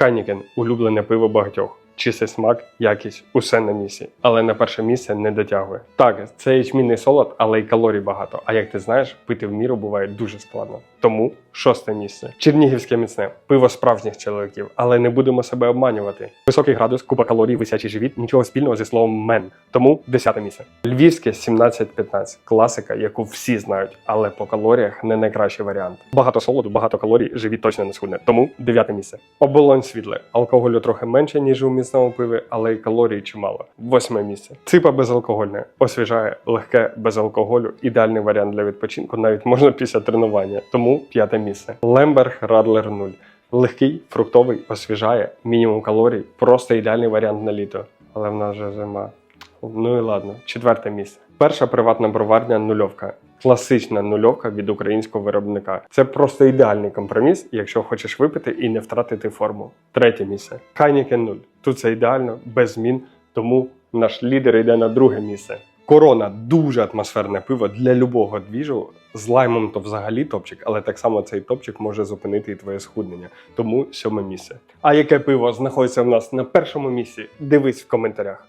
Хайнікен улюблене пиво багатьох. Чистий смак, якість, усе на місці, але на перше місце не дотягує. Так, це ячмінний солод, але й калорій багато. А як ти знаєш, пити в міру буває дуже складно. Тому шосте місце. Чернігівське міцне пиво справжніх чоловіків, але не будемо себе обманювати. Високий градус, купа калорій, висячий живіт, нічого спільного зі словом мен. Тому десяте місце. Львівське 17-15. класика, яку всі знають, але по калоріях не найкращий варіант. Багато солоду, багато калорій, живіт точно не схудне. Тому дев'яте місце. Оболонь світле. Алкоголю трохи менше, ніж у міцному пиві, але й калорій чимало. Восьме місце. Ципа безалкогольне. Освіжає, легке, без алкоголю. Ідеальний варіант для відпочинку, навіть можна після тренування. Тому п'яте місце. Лемберг Радлер 0. Легкий, фруктовий, освіжає, мінімум калорій, просто ідеальний варіант на літо. Але в нас вже зима. Ну і ладно, четверте місце. Перша приватна броварня нульовка. Класична нульовка від українського виробника. Це просто ідеальний компроміс, якщо хочеш випити і не втратити форму. Третє місце. Хайнікен 0. Тут це ідеально, без змін, тому наш лідер йде на друге місце. Корона дуже атмосферне пиво для любого двіжу. З лаймом то взагалі топчик, але так само цей топчик може зупинити і твоє схуднення. Тому сьоме місце. А яке пиво знаходиться в нас на першому місці? Дивись в коментарях.